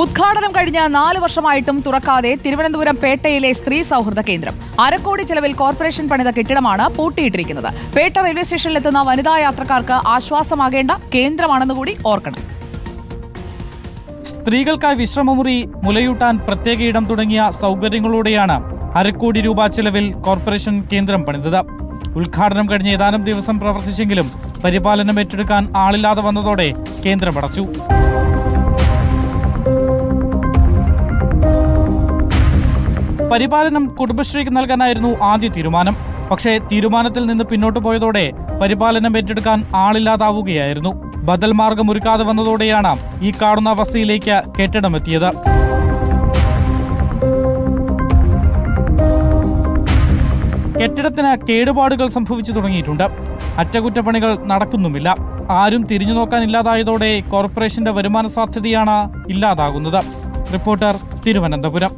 ഉദ്ഘാടനം കഴിഞ്ഞ നാല് വർഷമായിട്ടും തുറക്കാതെ തിരുവനന്തപുരം പേട്ടയിലെ സ്ത്രീ സൗഹൃദ കേന്ദ്രം. അരക്കോടി ചെലവിൽ കോർപ്പറേഷൻ പണിത കെട്ടിടമാണ് പൂട്ടിയിട്ടിരിക്കുന്നത്. പേട്ട റെയിൽവേ സ്റ്റേഷനിലെത്തുന്ന വനിതാ യാത്രക്കാർക്ക് ആശ്വാസമാകേണ്ട കേന്ദ്രമാണെന്ന് കൂടി ഓർക്കണം. സ്ത്രീകൾക്കായി വിശ്രമമുറി മുലയൂട്ടാൻ പ്രത്യേക ഇടം തുടങ്ങിയ സൗകര്യങ്ങളോടെയാണ് അരക്കോടി രൂപ ചെലവിൽ കോർപ്പറേഷൻ കേന്ദ്രം പണിതത്. ഉദ്ഘാടനം കഴിഞ്ഞ ഏതാനും ദിവസം പ്രവർത്തിച്ചെങ്കിലും പരിപാലനം ഏറ്റെടുക്കാൻ ആളില്ലാതെ വന്നതോടെ കേന്ദ്രം അടച്ചു. പരിപാലനം കുടുംബശ്രീക്ക് നൽകാനായിരുന്നു ആദ്യ തീരുമാനം. പക്ഷേ തീരുമാനത്തിൽ നിന്ന് പിന്നോട്ട് പോയതോടെ പരിപാലനം ഏറ്റെടുക്കാൻ ആളില്ലാതാവുകയായിരുന്നു. ബദൽ മാർഗം ഒരുക്കാതെ വന്നതോടെയാണ് ഈ കാണുന്ന അവസ്ഥയിലേക്ക് കെട്ടിടമെത്തിയത് കെട്ടിടത്തിന് കേടുപാടുകൾ സംഭവിച്ചു തുടങ്ങിയിട്ടുണ്ട്. അറ്റകുറ്റപ്പണികൾ നടക്കുന്നുമില്ല. ആരും തിരിഞ്ഞു നോക്കാനില്ലാതായതോടെ കോർപ്പറേഷന്റെ വരുമാന സാധ്യതയാണ് ഇല്ലാതാകുന്നത്. റിപ്പോർട്ടർ തിരുവനന്തപുരം.